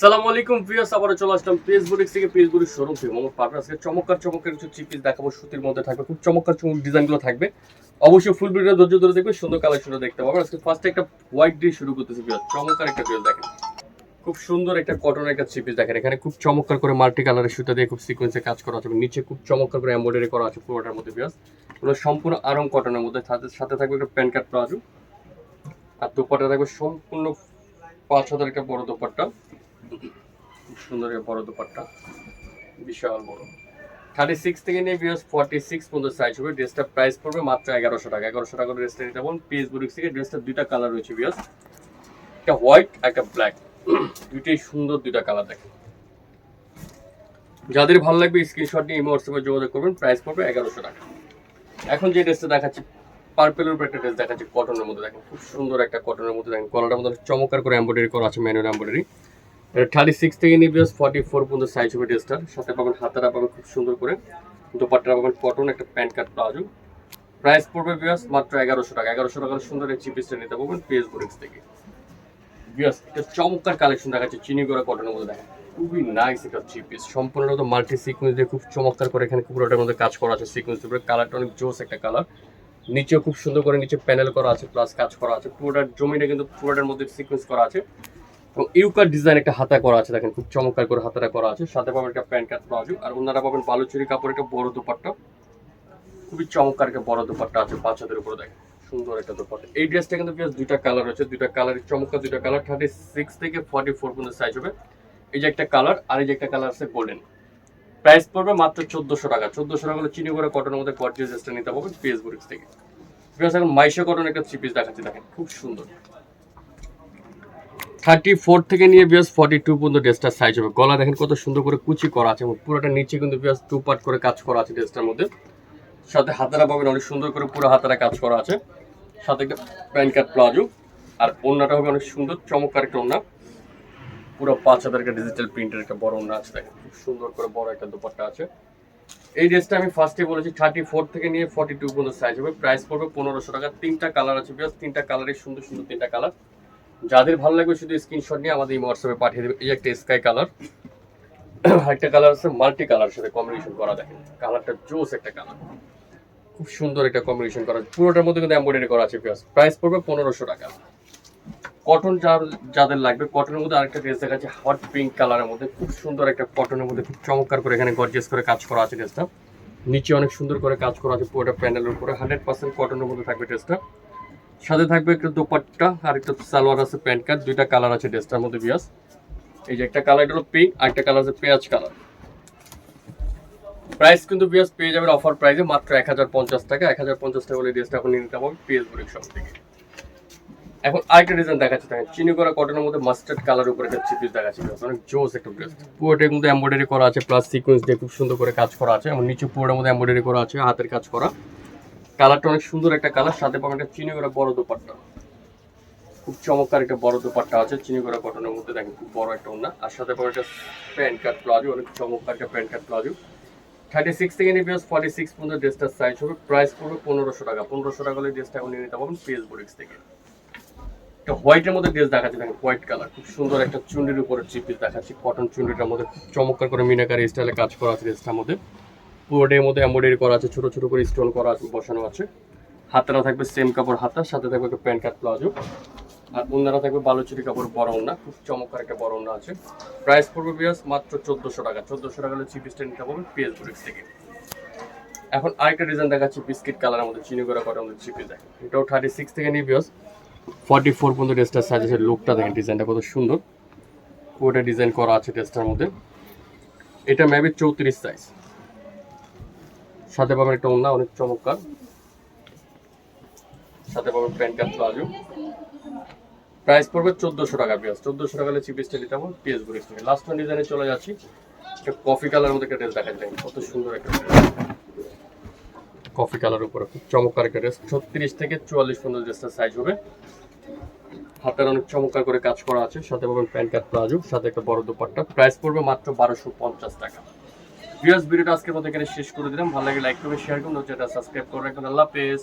সালামু আলাইকুম ভিউয়ার্স, আবারও চলে আসলাম পেজ থেকে পেজ বুটিক শোরুম থেকে। মোহাম্মদ পারভেজ আজকে চমৎকার চমৎকার কিছু থ্রি পিস দেখাবো, সুতির মধ্যে থাকবে, খুব চমৎকার চমৎকার ডিজাইনগুলো থাকবে। অবশ্যই ফুল ভিডিও ধৈর্য ধরে দেখবে সুন্দর কালেকশনটা দেখতে পাবেন। আজকে ফার্স্টে একটা হোয়াইট দিয়ে শুরু করতেছি ভিউয়ার্স, চমৎকার একটা ড্রেস দেখেন। খুব সুন্দর একটা কটনের একটা থ্রি পিস দেখেন। এখানে খুব চমৎকার করে মাল্টি কালারের সুতা দিয়ে খুব সিকোয়েন্সে কাজ করা আছে নিচে খুব চমৎকার করে এমব্রয়ডারি করা আছে পুরোটার মধ্যে ভিউয়ার্স। এগুলো সম্পূর্ণ আরং কটনের মধ্যে সাথে থাকবে একটা প্যান কার্ড প্লাজো। আর দোপাট্টা থাকবে সম্পূর্ণ পাঁচ হাজার একটা বড় দোপাট্টা। খুব সুন্দর বড় দুপাট্টা। বিশাল বড়। থার্টি সিক্স থেকে নিয়ে বিয়াস ফর্টি সিক্স পর্যন্ত সাইজ হবে। ড্রেসটা প্রাইস পড়বে মাত্র এগারোশো টাকা। এগারোশো টাকা ড্রেসটা নিতে পারবেন। পিস বুটিক থেকে ড্রেসটা দুইটা কালার রয়েছে বিয়াস একটা হোয়াইট একটা ব্ল্যাক দুইটাই সুন্দর দুইটা কালার দেখেন। যাদের ভালো লাগবে স্ক্রিনশট নিয়ে ইমো হোয়াটসঅ্যাপে যোগাযোগ করবেন। প্রাইস পড়বে এগারোশো টাকা। এখন যে ড্রেসটা দেখাচ্ছি পার্পেলের উপর একটা ড্রেস দেখাচ্ছি কটনের মধ্যে দেখেন। খুব সুন্দর একটা কটনের মধ্যে দেখেন। কলারটার মধ্যে চমৎকার করে এমব্রয়ডারি করা আছে ম্যানুয়াল এমব্রয়ডারি এটা থার্টি সিক্স থেকে নিয়ে বিয়াস ফর্টি ফোর পর্যন্ত সাইজ হবে ড্রেসটার। সাথে পাবেন হাতারা পাবেন খুব সুন্দর করে। দোপাট্টা পাবেন কটন একটা প্যান্ট কাট প্লাজো প্রাইস পড়বে বিয়াস মাত্র এগারোশো টাকা। এগারোশো টাকার সুন্দর এই চিপিসটা নিতে পারবেন পেজ বুরিক্স থেকে। বিয়াস এটা চমৎকার কালেকশন দেখাচ্ছে। চিনি করা কটনের মধ্যে দেখেন। খুবই নাইস একটা থ্রি পিস সম্পূর্ণ তো মাল্টি সিকুয়েন্স দিয়ে খুব চমৎকার করে এখানে কুকুরটার মধ্যে কাজ করা আছে সিকুয়েন্স উপরে কালারটা অনেক জোস একটা কালার নিচেও খুব সুন্দর করে নিচে প্যানেল করা আছে প্লাস কাজ করা আছে। পুরোটার জমিটা কিন্তু পুরোটার মধ্যে সিকুয়েন্স করা আছে। এবং ইউকার ডিজাইন একটা হাতা করা আছে, দেখেন খুব চমৎকার করে হাতাটা করা আছে। সাথে পাবেন একটা প্যান্ট কাট প্লাজো আর ওনারা পাবেন বালুচুরি কাপড় একটা বড় দোপাট্টা। খুবই চমৎকার একটা বড় দোপাট্টা আছে বাচ্চাদের উপরে, দেখেন, সুন্দর একটা দোপাট্টা। এই ড্রেসটা কিন্তু বেশ দুইটা কালার আছে, দুইটা কালারের চমৎকার, দুইটা কালার থার্টি সিক্স থেকে ফর্টি ফোর পর্যন্ত সাইজ হবে। এই যে একটা কালার আর এই যে একটা কালার আছে গোল্ডেন প্রাইস পড়বে মাত্র চোদ্দশো টাকা। চোদ্দশো টাকা হলে চিনি করে কটনের মধ্যে গর্জিয়াস ড্রেসটা নিতে পারবেন ফেসবুক থেকে। বিকজ এখন মাইশো কটন একটা থ্রি পিস দেখাচ্ছি, দেখেন, খুব সুন্দর। থার্টি ফোর থেকে নিয়ে বিয়াস ফর্টি টু পর্যন্ত ড্রেসটার সাইজ হবে। গলা দেখেন কত সুন্দর করে কুচি করা আছে এবং পুরোটা নিচে কিন্তু বিয়াস টু পার্ট করে কাজ করা আছে ড্রেসটার মধ্যে। সাথে হাতারা পাবেন অনেক সুন্দর করে পুরো হাতারা কাজ করা আছে। সাথে একটা প্যান্ট কাট প্লাজো। আর ওড়নাটা হবে অনেক সুন্দর চমৎকার একটা ওড়না পুরো পাঁচ হাজার একটা ডিজিটাল প্রিন্টের একটা বড় ওড়না আছে, দেখেন খুব সুন্দর করে বড় একটা দোপাট্টা আছে। এই ড্রেসটা আমি ফার্স্টে বলেছি থার্টি ফোর থেকে নিয়ে ফর্টি টু পর্যন্ত সাইজ হবে। প্রাইস পড়বে পনেরোশো টাকা। তিনটা কালার আছে বিকজ তিনটা কালারের সুন্দর সুন্দর তিনটা কালার যাদের ভালো লাগবে শুধু স্ক্রিনশট নিয়ে আমাদের এই হোয়াটসঅ্যাপে পাঠিয়ে দেবে। এই একটা স্কাই কালার একটা কালার আছে মাল্টি কালার সাথে কম্বিনেশন করা দেখেন। কালারটা জোস একটা কালার খুব সুন্দর একটা কম্বিনেশন করা। পুরোটার মধ্যে কিন্তু এমব্রয়ডারি করা আছে প্লাস প্রাইস পড়বে পনেরোশো টাকা। কটন যার, যাদের লাগবে কটনের মধ্যে আরেকটা ড্রেস দেখাচ্ছে হট পিঙ্ক কালারের মধ্যে। খুব সুন্দর একটা কটনের মধ্যে খুব চমৎকার করে এখানে গর্জিয়াস করে কাজ করা আছে ড্রেসটা নিচে অনেক সুন্দর করে কাজ করা আছে পুরোটা প্যানেলের উপরে। হান্ড্রেড পার্সেন্ট কটনের মধ্যে থাকবে ড্রেসটা সাথে থাকবে একটা দোপাট্টা আর একটা সালোয়ার আছে প্যান্ট কার্ড দুইটা কালার আছে ড্রেসটার মধ্যে বিয়াস এই যে একটা কালার হলো পিঙ্ক আর একটা কালার আছে পেঁয়াজ কালার। প্রাইস কিন্তু বিয়াস পেয়ে যাবেন অফার প্রাইসে মাত্র এক হাজার পঞ্চাশ টাকা। এক হাজার পঞ্চাশ টাকা হলে ড্রেসটা এখন নিতে পারবেন পিএস বুড়ির সব থেকে। এখন আরেকটা ডিজাইন দেখাচ্ছি, দেখেন, চিনি করা কটনের মধ্যে মাস্টার্ড কালার উপরে একটা চিপিস দেখাচ্ছি অনেক জোস একটা ড্রেস পুরোটার মধ্যে এমব্রয়ডারি করা আছে প্লাস সিকোয়েন্স দিয়ে খুব সুন্দর করে কাজ করা আছে। এবং নিচে পুরোটার মধ্যে এমব্রয়ডারি করা আছে, হাতের কাজ করা। কালারটা অনেক সুন্দর একটা কালার, সাথে পাবেন একটা চিনি করা বড় দোপাট্টা। খুব চমৎকার একটা বড় দোপাট্টা আছে, চিনি করা কটনের মধ্যে, দেখেন খুব বড় একটা ওনা আর সাথে পাবেন একটা প্যান্ট কাট প্লাজো, অনেক চমৎকার একটা pant cut palazzo. Thirty six থেকে নিয়ে ফর্টি সিক্স পর্যন্ত ড্রেসটার সাইজ হবে প্রাইস পড়বে পনেরোশো টাকা। পনেরোশো টাকা হলে ড্রেসটা এখন নিয়ে নিতে পারবেন বুরিক্স থেকে। একটা হোয়াইটের মধ্যে ড্রেস দেখাচ্ছি, দেখেন হোয়াইট কালার খুব সুন্দর একটা চুন্ডির উপরে চিপিস দেখাচ্ছি কটন চুন্ডিটার মধ্যে। চমৎকার করে মিনাকারি স্টাইলে কাজ করা আছে ড্রেসটার মধ্যে। পুরোটার মধ্যে এমব্রয়ডারি করা আছে, ছোট ছোট করে স্টোন করা আছে, বসানো আছে। হাতারা থাকবে সেম কাপড় হাতা, সাথে থাকবে একটা প্যান্ট কাট প্লাজো। আর ওনারা থাকবে বালুচুরি কাপড়, বড় ওনা খুব চমৎকার একটা বড় ওনা আছে। প্রাইস পড়বে বিয়াস মাত্র চোদ্দোশো টাকা চোদ্দোশো টাকা হলে চিপিসটা নিতে পারবেন পিএস বুরিক্স থেকে। এখন আরেকটা ডিজাইন দেখাচ্ছি বিস্কিট কালারের মধ্যে, চিনি করা মধ্যে চিপি দেখেন এটাও থার্টি সিক্স থেকে নিয়ে বিয়াস ফর্টি ফোর পর্যন্ত ড্রেসটার সাজেছে লুকটা দেখেন ডিজাইনটা কত সুন্দর। পুরোটা ডিজাইন করা আছে ড্রেসটার মধ্যে। এটা মেবি চৌত্রিশ সাইজ সাথে পাবেন একটা ওনা অনেক চমৎকার। সাথে পাবেন প্যান্ট কাট প্লাজো প্রাইস পড়বে চোদ্দোশো টাকা পিয়াজ। চোদ্দোশো টাকা হলে চিপিসটা নিতে হবে পিএস থেকে লাস্ট ওয়ান ডিজাইনে চলে যাচ্ছি। একটা কফি কালারের মধ্যে একটা ড্রেস দেখা যায় কত সুন্দর একটা কফি কালার উপরে খুব চমৎকার একটা ড্রেস ছত্রিশ থেকে চুয়াল্লিশ পর্যন্ত ড্রেসটার সাইজ হবে। হাতের অনেক চমৎকার করে কাজ করা আছে। সাথে পাবেন প্যান্ট কাট প্লাজো সাথে একটা বড় দুপাট্টা। প্রাইস পড়বে মাত্র বারোশো পঞ্চাশ টাকা। ভিডিওটা আজকে মতো এখানে শেষ করে দিলাম। ভালো লাগে লাইক করবে শেয়ার করুন সাবস্ক্রাইব করে রাখবেন আল্লাহ হাফেজ।